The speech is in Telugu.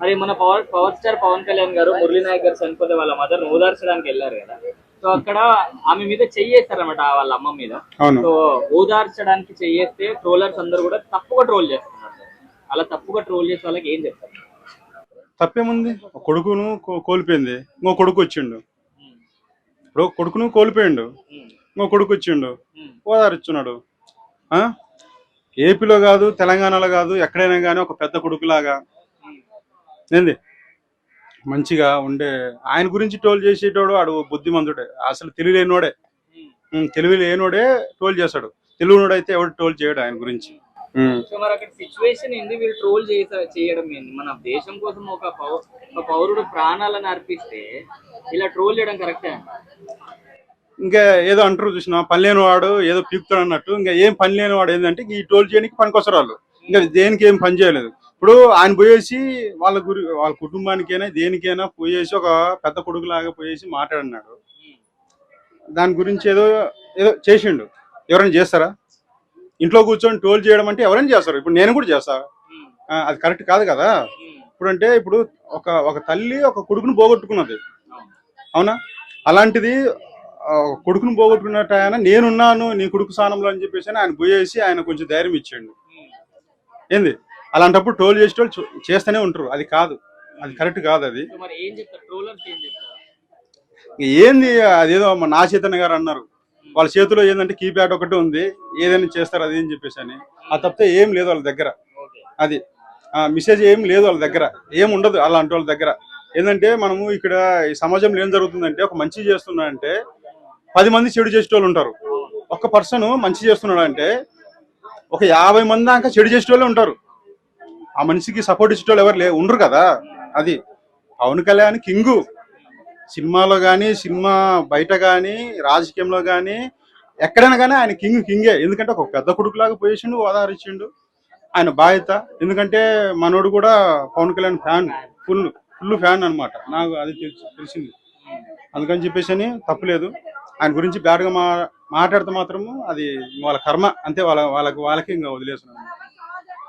మరి మన power power star Pawan Kalyan గారు మురళీ నాయక్ గారు చనిపోతే వాళ్ళ మదర్ ఓదార్చడానికి వెళ్ళారు కదా. సో అక్కడ ఆమె మీద చెయ్యేస్తారన్నమాట వాళ్ళ అమ్మ మీద. సో ఓదార్చడానికి చెయ్యేస్తే ట్రోలర్స్ అందరూ కూడా తప్పుగా ట్రోల్ చేస్తున్నారు. అలా తప్పుగా ట్రోల్ చేసే వాళ్ళకి ఏం చెప్తారు? తప్పేముంది? ఒక కొడుకును కోల్పోయింది. ఇంకో కొడుకు వచ్చిండు. ఇప్పుడు కొడుకును కోల్పోయిండు. ఇంకో కొడుకు వచ్చిండు. ఓదారిచ్చున్నాడు ఆ? ఏపీలో కాదు తెలంగాణలో కాదు ఎక్కడైనా కానీ ఒక పెద్ద కొడుకులాగా ఏంది? మంచిగా ఉండే ఆయన గురించి టోల్ చేసేటోడు ఆడు బుద్ధిమంతుడే. అసలు తెలివి లేనోడే ఉం, తెలివి లేనోడే టోల్ చేస్తాడు. తెలివినోడు అయితే ఎవడు టోల్ చేయడు ఆయన గురించి. సిచ్యువేషన్ ఏంది? వీళ్ళు ట్రోల్ చేయడం ఏంది? మన దేశం కోసం ఒక పౌరుడు ప్రాణాలను అర్పిస్తే ఇలా ట్రోల్ చేయడం కరెక్టే ఇంకా ఏదో అంటారు చూసిన పని లేని వాడు ఏదో పీకుతాడు అన్నట్టు. ఇంకా ఏం పని లేని వాడు ఏంటంటే ఈ టోల్ చేయడానికి పనికొస్తారు వాళ్ళు. ఇంకా దేనికి ఏం పని చేయలేదు. ఇప్పుడు ఆయన పోయేసి వాళ్ళ గురి వాళ్ళ కుటుంబానికైనా దేనికైనా పోయేసి ఒక పెద్ద కొడుకులాగా పోయేసి మాట్లాడినాడు. దాని గురించి ఏదో ఏదో చేసిండు. ఎవరైనా చేస్తారా? ఇంట్లో కూర్చొని టోల్ చేయడం అంటే ఎవరైనా చేస్తారు. ఇప్పుడు నేను కూడా చేస్తా. అది కరెక్ట్ కాదు కదా? ఇప్పుడు అంటే ఇప్పుడు ఒక ఒక తల్లి ఒక కొడుకును పోగొట్టుకున్నది. అవునా? అలాంటిది కొడుకును పోగొట్టుకున్నట్టు ఆయన నేనున్నాను నీ కొడుకు స్థానంలో అని చెప్పేసి ఆయన పోయేసి ఆయన కొంచెం ధైర్యం ఇచ్చాడు. ఏంది? అలాంటప్పుడు టోల్ చేసేటోళ్ళు చూ- చేస్తూనే ఉంటారు. అది కాదు. అది కరెక్ట్ కాదు అది. ఏంది అదేదో మా నా చైతన్య గారు అన్నారు. వాళ్ళ చేతిలో ఏంటంటే కీప్యాడ్ ఒకటి ఉంది. ఏదైనా చేస్తారు అది అని చెప్పేసి అని. ఆ తప్పితే ఏం లేదు వాళ్ళ దగ్గర. అది. ఆ మెసేజ్ ఏం లేదు వాళ్ళ దగ్గర. ఏం ఉండదు అలాంటి వాళ్ళ దగ్గర. ఏంటంటే మనము ఇక్కడ ఈ సమాజంలో ఏం జరుగుతుందంటే ఒక మంచి చేస్తున్నాడంటే పది మంది చెడు చేసేటోళ్ళు ఉంటారు. ఒక్క పర్సన్ మంచి చేస్తున్నాడు అంటే ఒక యాభై మంది దాకా చెడు చేసేటోళ్ళే ఉంటారు. ఆ మనిషికి సపోర్ట్ ఇచ్చేటోళ్ళు ఎవరు లే ఉండరు కదా. అది పవన్ కళ్యాణ్ కింగు. సినిమాలో కానీ సినిమా బయట కానీ రాజకీయంలో కానీ ఎక్కడైనా కానీ ఆయన కింగ్ కింగే. ఎందుకంటే ఒక పెద్ద కొడుకులాగా పోయేసిండు ఓదారిచ్చిండు ఆయన బాధ్యత. ఎందుకంటే మనోడు కూడా Pawan Kalyan fan. Full full fan అన్నమాట. నాకు అది తెలిసింది. అందుకని చెప్పేసి అని తప్పులేదు. ఆయన గురించి బ్యాడ్గా మా మాట్లాడితే మాత్రము అది వాళ్ళ కర్మ. అంతే వాళ్ళ వాళ్ళకి వాళ్ళకి ఇంకా వదిలేస్తున్నాను